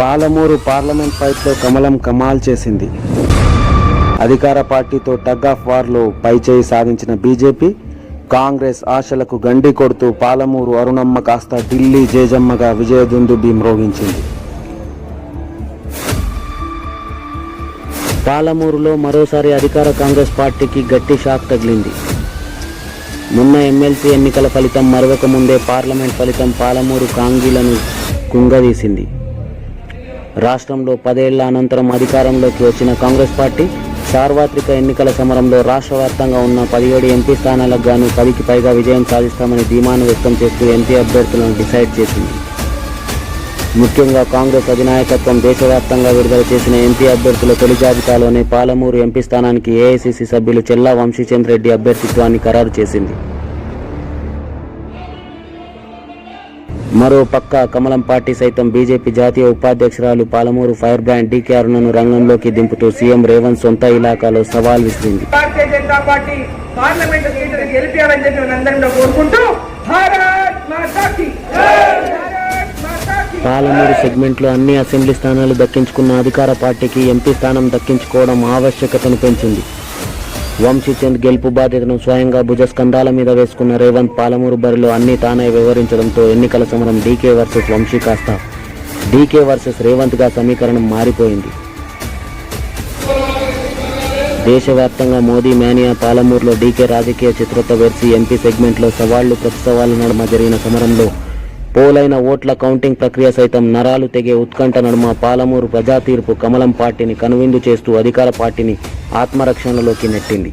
Palamuru parliament ఫైట్లో కమలం కమాల్ చేసింది. అధికార పార్టీతో టగ్ ఆఫ్ వార్లో పైచేయి సాధించిన బీజేపీ కాంగ్రెస్ ఆశలకు గండి కొడుతూ పాలమూరు అరుణమ్మ కాస్త ఢిల్లీ జేజమ్మగా విజయదుందుబి మ్రోగించింది పాలమూరులో మరోసారి అధికార కాంగ్రెస్ పార్టీకి గట్టి షాక్ తగిలింది. మొన్న ఎమ్మెల్సీ ఎన్నికల ఫలితం మరొక ముందే పార్లమెంట్ ఫలితం పాలమూరు కాంగీలను కుంగదీసింది రాష్ట్రంలో పదేళ్ళ అనంతరం అధికారంలోకి వచ్చిన కాంగ్రెస్ పార్టీ సార్వత్రిక ఎన్నికల సమరంలో రాష్ట్ర వ్యాప్తంగా ఉన్న పదిహేడు ఎంపీ స్థానాలకు గాను పదికి పైగా విజయం సాధిస్తామని ధీమాను వ్యక్తం చేస్తూ ఎంపీ అభ్యర్థులను డిసైడ్ చేసింది. ముఖ్యంగా కాంగ్రెస్ అధినాయకత్వం దేశవ్యాప్తంగా విడుదల చేసిన ఎంపీ అభ్యర్థుల తొలి జాబితాలోనే పాలమూరు ఎంపీ స్థానానికి ఏఐసిసి సభ్యులు చెల్లా వంశీచంద్రెడ్డి అభ్యర్థిత్వాన్ని ఖరారు చేసింది. మరో పక్క కమలం పార్టీ సైతం బీజేపీ జాతీయ ఉపాధ్యక్షురాలు పాలమూరు ఫైర్ బ్రాండ్ డీకే అరుణను రంగంలోకి దింపుతూ సీఎం రేవంత్ సొంత ఇలాకాలో సవాల్ విసిరింది. భారతీయ జనతా పార్టీ పార్లమెంట్ సీటును గెలిపాలని చెప్పి మనందరం కోరుకుంటూ భారత్ మాతాకి భారత్ మాతాకి. పాలమూరు సెగ్మెంట్లో అన్ని అసెంబ్లీ స్థానాలు దక్కించుకున్న అధికార పార్టీకి ఎంపీ స్థానం దక్కించుకోవడం ఆవశ్యకతను పెంచింది. వంశీచంద్ గెలుపు బాధ్యతను స్వయంగా భుజస్కంధాల మీద వేసుకున్న రేవంత్ పాలమూరు బరిలో అన్ని తానే వివరించడంతో ఎన్నికల సమరం డీకే వర్సెస్ వంశీ కాస్త. డీకే వర్సెస్ రేవంత్గా సమీకరణం మారిపోయింది. దేశవ్యాప్తంగా మోదీ మేనియా పాలమూరులో డీకే రాజకీయ చిత్రత వెర్సి ఎంపీ సెగ్మెంట్లో సవాళ్ళు ప్రతిసవాళ్ళ నడుమ జరిగిన సమరంలో పోలైన ఓట్ల కౌంటింగ్ ప్రక్రియ సైతం నరాలు తెగే ఉత్కంఠ నడుమ పాలమూరు ప్రజా తీర్పు కమలం పార్టీని కనువిందు చేస్తూ అధికార పార్టీని ఆత్మరక్షణలోకి నెట్టింది.